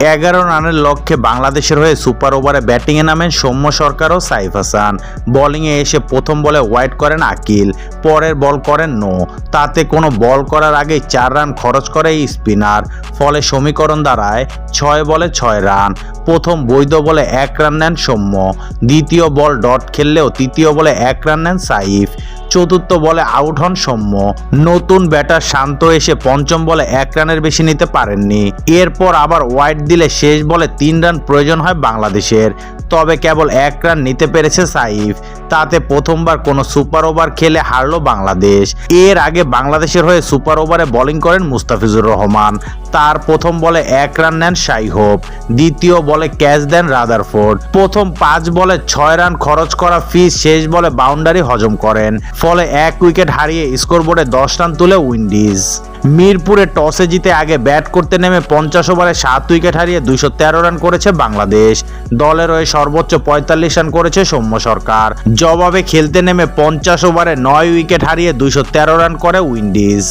এগারো রানের লক্ষ্যে বাংলাদেশের হয়ে সুপার ওভারে ব্যাটিংয়ে নামেন সৌম্য সরকার ও সাইফ হাসান। বোলিংয়ে এসে প্রথম বলে ওয়াইড করেন আকিল, পরের বল করেন নো। তাতে কোনো বল করার আগে চার রান খরচ করে এই স্পিনার, ফলে সমীকরণ দাঁড়ায় ছয় বলে ছয় রান। প্রথম বৈধ বলে এক রান নেন সৌম্য, দ্বিতীয় বল ডট খেললেও তৃতীয় বলে এক রান নেন সাইফ। চতুর্থ বলে আউট হন সৌম্য। নতুন ব্যাটার শান্ত এসে পঞ্চম বলে এক রানের বেশি নিতে পারেননি। এরপর আবার ওয়াইড দিলে শেষ বলে তিন রান প্রয়োজন হয় বাংলাদেশের। তবে কেবল এক রান নিতে পেরেছে সাইফ। তাতে প্রথমবার কোনো সুপার ওভার খেলে হারল বাংলাদেশ। এর আগে বাংলাদেশের হয়ে সুপার ওভারে বোলিং করেন মুস্তাফিজুর রহমান। তার প্রথম বলে এক রান নেন সাইহোপ। দ্বিতীয় বলে ক্যাচ দেন রাদারফোর্ড। প্রথম পাঁচ বলে ছয় রান খরচ করা ফিস শেষ বলে বাউন্ডারি হজম করেন। ফলে এক উইকেট হারিয়ে স্কোরবোর্ডে দশ রান তুলে উইন্ডিজ। মিরপুরে টসে জিতে আগে ব্যাট করতে নেমে পঞ্চাশ ওভারে সাত উইকেট হারিয়ে দুইশো তেরো রান করেছে বাংলাদেশ। দলের হয়ে সর্বোচ্চ পঁয়তাল্লিশ রান করেছে সৌম্য সরকার। জবাবে খেলতে নেমে পঞ্চাশ ওভারে নয় উইকেট হারিয়ে দুইশো তেরো রান করে উইন্ডিজ।